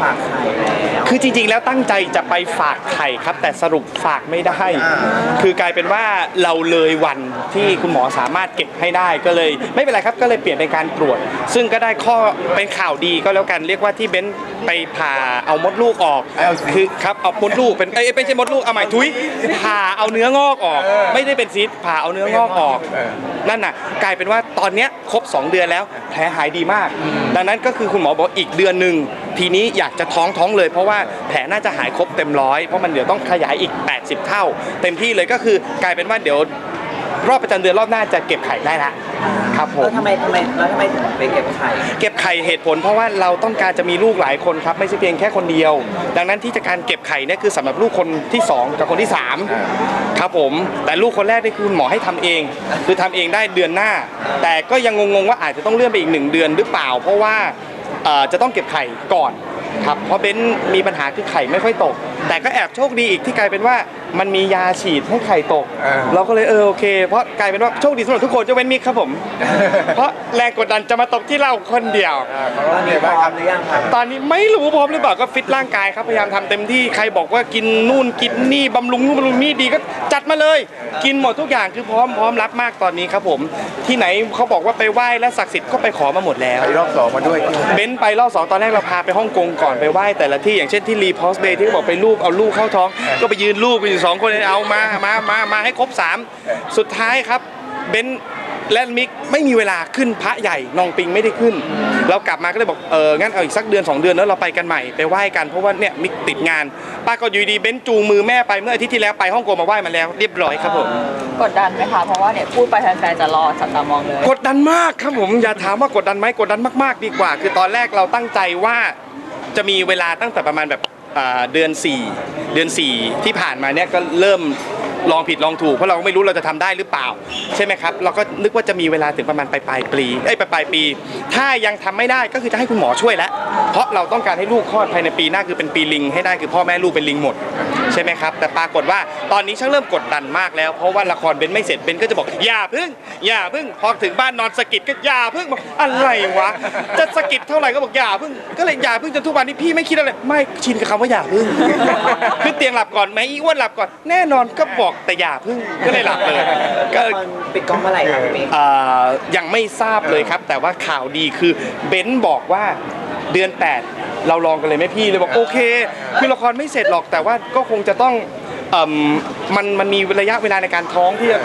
ฝากไข่แล้ว คือจริงๆ แล้วตั้งใจจะไปฝากไข่ครับ แต่สรุปฝากไม่ได้ คือกลายเป็นว่าเราเลยวันที่คุณหมอสามารถเก็บให้ได้ก็เลย ไม่เป็นไรครับก็เลยเปลี่ยนเป็นการตรวจ ซึ่งก็ได้ข้อเป็นข่าวดีก็แล้วกันเรียกว่าที่เบ้นไปผ่าเอามดลูกออกเอาสิคือครับเอามดลูกเป็นเอ้ยไม่ใช่มดลูกเอาหมายทุยผ่าเอาเนื้องอกออก ไม่ได้เป็นซีสต์ผ่าเอาเนื้องอกออกเออนั่นน่ะกลายเป็นว่าตอนเนี้ยครบ 2 เดือนแล้วแผลหายดีมาก ดังนั้นก็คือคุณหมอบอกอีกเดือนหนึ่ง ทีนี้อยากจะท้องท้องเลย เพราะว่าแผลน่าจะหายครบเต็มร้อยเพราะมันเดี๋ยวต้องขยายอีก 80 เท่า เต็มที่เลยก็คือกลายเป็นว่าเดี๋ยวรอบประจำเดือนรอบหน้าจะเก็บไข่ได้ละครับผแล้วมทำไมทำไมแล้วทำไมถึงไปเก็บไข่เก็บไข่เหตุผลเพราะว่าเราต้องการจะมีลูกหลายคนครับ ไม่ใช่เพียงแค่คนเดียว ดังนั้นที่จะการเก็บไข่เนี่ยคือสำหรับลูกคนที่สองกับคนที่สามครับผม แต่ลูกคนแรกนี่คือคุณหมอให้ทำเอง คือทำเองได้เดือนหน้า แต่ก็ยังงงๆว่าอาจจะต้องเลื่อนไปอีกหนึ่งเดือนหรือเปล่า เพราะว่าเอ่อ จะต้องเก็บไข่ก่อนครับเพราะเบ้นมีปัญหาคือไข่ไม่ค่อยตก แต่ก็แอบโชคดีอีกที่กลายเป็นว่ามันมียาฉีดให้ไข่ตก อ่า เราก็เลยเออโอเค เพราะกลายเป็นว่าโชคดีสำหรับทุกคนจะเว้นมิกครับผม เพราะแรงกดดันจะมาตกที่เราคนเดียวอ่าเขาตว่าอนไงนี้พบ้างร้อครัมบหรือยังครับตอนนี้ไม่รู้พร้อมหรือเปล่าก็ฟิตร่างกายครับพยายามทำเต็มที่ใครบอกว่ากินนู่นกินนี่บำรุงนู่นบำรุงนี่ดีก็จัดมาเลย กินหมดทุกอย่างคือพร้อมพร้อมรับมากตอนนี้ครับผม ที่ไหนเขาบอกว่าไปไหว้และศักดิ์สิทธิ์ก็ไปขอมาหมดแล้ว ไปรอบสองมาด้วย เบนซ์ไปรอบสองตอนแรกเราพาไปฮ่องกงก่อนไปไหว้แต่ละที่อย่างเช่นที่รีพอสเบย์ที่เขาบอกไปรูปเอาลูกเข้าท้อง ก็ไปยืนรูปกันอยู่สองคนเอามามามามาให้ครบสามสุดท้ายครับเบนซ์และมิกไม่มีเวลาขึ้นพระใหญ่นองปิงไม่ได้ขึ้น เรากลับมาก็เลยบอกเอองั้นเอาอีกสักเดือนสองเดือนแล้วเราไปกันใหม่ไปไหว้กันเพราะว่าเนี่ยมิกติดงานป้าก็อยู่ดีเบนซ์จูงมือแม่ไปเมื่ออาทิตย์ที่แล้วไปฮ่องกงมาไหว้มาแล้วเรียบร้อยครับผมกดดันไหมคะเพราะว่าเนี่ยพูดไปแฟนๆจะรอจับตามองเลยกดดันมากครับผมอย่าถามว่ากดดันไหมกดดันมากๆ ดีกว่า คือตอนแรกเราตั้งใจว่าจะมีเวลาตั้งแต่ประมาณแบบอ่า เดือน 4 เดือน 4 ที่ผ่านมาเนี่ยก็เริ่ม ลองผิดลองถูกเพราะเราก็ไม่รู้เราจะทำได้หรือเปล่า ใช่ไหมครับ เราก็นึกว่าจะมีเวลาถึงประมาณปลายปลายปีเอ้ยปลายปลายปี ถ้ายังทำไม่ได้ก็คือจะให้คุณหมอช่วยแล้วเพราะเราต้องการให้ลูกคลอดภายในปีหน้าคือเป็นปีลิง ให้ได้คือพ่อแม่ลูกเป็นลิงหมด ใช่ไหมครับ แต่ปรากฏว่าตอนนี้ช่างเริ่มกดดันมากแล้ว เพราะว่าละครเบนไม่เสร็จเบนก็จะบอกอย่าพึ่ง อย่าพึ่งพอถึงบ้านนอนสะกิดก็อย่าพึ่งบอกอะไรวะจะสะกิดเท่าไหร่ก็บอกอย่าพึ่งก็เลยอย่าพึ่งจนทุกวันนี้พี่ไม่คิดอะไรไม่ชินกับคำว่าอย่าพึ่งคือเตียงหลับก่อนไหมอีอ้วนหลับก่อนแน่นอนก็บอกแต่อย่าพึ่งก็เลยหลับเลยก็ ตอนปิดกล้องเมื่อไหร่ครับพี่มิกอ่ายังไม่ทราบเลยครับ แต่ว่าข่าวดีคือเบนซ์บอกว่าเดือน 8 เราลองกันเลยไหมพี่เลยบอกโอเค คือละครไม่เสร็จหรอกแต่ว่าก็คงจะต้องเอิ่มมันมันมีระยะเวลาในการท้องที่จะ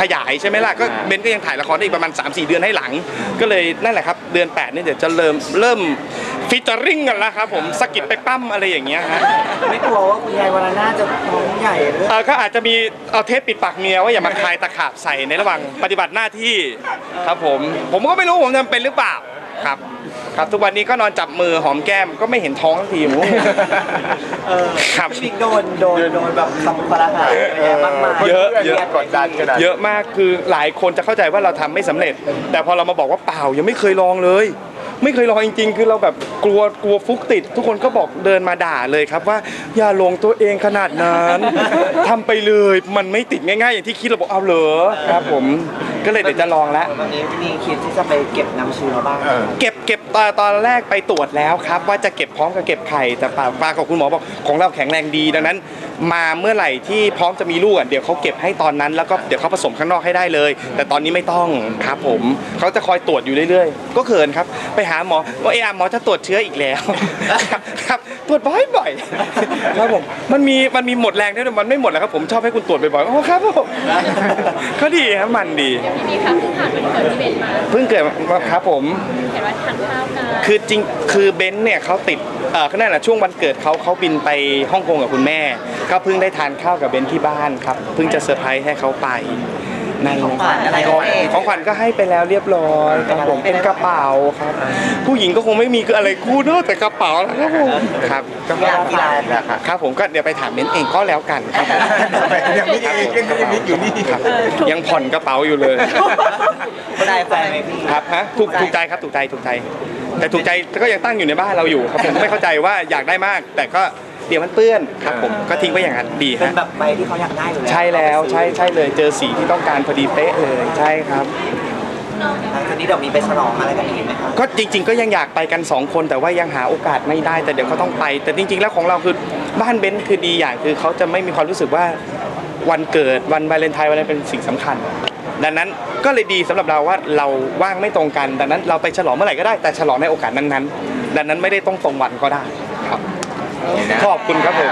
ขยายใช่ไหมล่ะก็เบนซ์ก็ยังถ่ายละครได้อีกประมาณ 3-4 เดือนให้หลัง ก็เลยนั่นแหละครับ เดือน 8 นี่เดี๋ยวจะเริ่มเริ่ม ฟิชเจอริงกันแล้วครับผมสะกิดไปปั้มอะไรอย่างเงี้ยฮะไม่กลัวว่าคุณยายวรนาถจะท้องใหญ่หรือเออก็อาจจะมีเอาเทปปิดปากเมียว่าอย่ามาคลายตะขาบใส่ในระหว่างปฏิบัติหน้าที่ครับผม ผมก็ไม่รู้ผมทำเป็นหรือเปล่าครับ ครับทุกวันนี้ก็นอนจับมือหอมแก้มก็ไม่เห็นท้องสักทีผมเออครับ พี่มิกโดนโดนโดนแบบคำคอรหาเยอะแยะมากมายเยอะเยอะกดดันขนาด เยอะมากคือหลายคนจะเข้าใจว่าเราทำไม่สำเร็จ แต่พอเรามาบอกว่าเปล่ายังไม่เคยลองเลย ไม่เคยลองจริง ๆ คือเราแบบกลัวกลัวฟุกติด ทุกคนก็บอกเดินมาด่าเลยครับว่าอย่าลงตัวเองขนาดนั้นทำไปเลยมันไม่ติดง่ายๆ อย่างที่คิดเราบอกเอาเหรอครับผม ก็เลยเดี๋ยวจะลองแล้ว แบบนี้มีคิดที่จะไปเก็บน้ำเชื้อบ้างเออ เก็บเก็บตอนตอนแรกไปตรวจแล้วครับ ว่าจะเก็บพร้อมกับเก็บไข่แต่ป่าปากับคุณหมอบอกของเราแข็งแรงดีดังนั้น มาเมื่อไหร่ที่พร้อมจะมีลูกอะเดี๋ยวเขาเก็บให้ตอนนั้น แล้วก็เดี๋ยวเขาผสมข้างนอกให้ได้เลย แต่ตอนนี้ไม่ต้องครับผมเขาจะคอยตรวจอยู่เรื่อยๆ ก็เขินครับ ไปหาหมอว่าเออหมอจะตรวจเชื้ออีกแล้ว ครับครับตรวจบ่อยๆครับผมมันมีมันมีหมดแรงด้วยแต่มันไม่หมดแล้วครับผมชอบให้คุณตรวจบ่อยๆโอ้ครับผมเขาดีครับมันดีมีครั้งที่ผ่านวันเกิดที่เบนมา เพิ่งเกิดมาครับผม เห็นว่าทานข้าวกันคือจริงคือเบนซ์เนี่ยเขาติดเออก็นั่นแหละช่วงวันเกิดเขาเขาบินไปฮ่องกงกับคุณแม่ ก็เพิ่งได้ทานข้าวกับเบนซ์ที่บ้านครับ เพิ่งจะเซอร์ไพรส์ให้เขาไป นั่นของขวัญอะไรของให้ ของขวัญก็ให้ไปแล้วเรียบร้อยครับผมเป็นกระเป๋าครับ ผู้หญิงก็คงไม่มีคืออะไรคู่เนอะแต่กระเป๋านะครับผมครับก็กีฬากีฬานะครับครับผมก็เดี๋ยวไปถามเบนซ์เองก็แล้วกันครับผมยังไม่เองยังไม่อยู่นี่ครับยังผ่อนกระเป๋าอยู่เลยได้ใจไหมพี่ครับฮะถูกถูกใจครับถูกใจถูกใจ แต่ถูกใจก็ยังตั้งอยู่ในบ้านเราอยู่ครับผมไม่เข้าใจว่าอยากได้มากแต่ก็ เดี๋ยวมันเปื้อนครับผมก็ทิ้งไว้อย่างนั้นดีเป็นฮะแบบใบที่เขาอยากได้อยู่แล้วใช่แล้วใช่ใช่เลยเจอสีที่ต้องการพอดีเป๊ะเลยใช่ครับ หลังจากนี้เดี๋ยวมีไปฉลองอะไรกันอีกไหมคะก็จริง ๆ ก็ยังอยากไปกัน 2 คนแต่ว่ายังหาโอกาสไม่ได้แต่เดี๋ยวเขาต้องไป แต่จริง ๆ แล้วของเราคือบ้านเบนซ์คือดีอย่างคือเขาจะไม่มีความรู้สึกว่าวันเกิดวันวาเลนไทน์วันอะไรเป็นสิ่งสำคัญ ดังนั้นก็เลยดีสำหรับเราว่าเราว่างไม่ตรงกัน ดังนั้นเราไปฉลองเมื่อไหร่ก็ได้แต่ฉลองในโอกาสนั้นๆดังนั้นไม่ได้ต้องตรงวันก็ได้ครับ ขอบคุณครับผม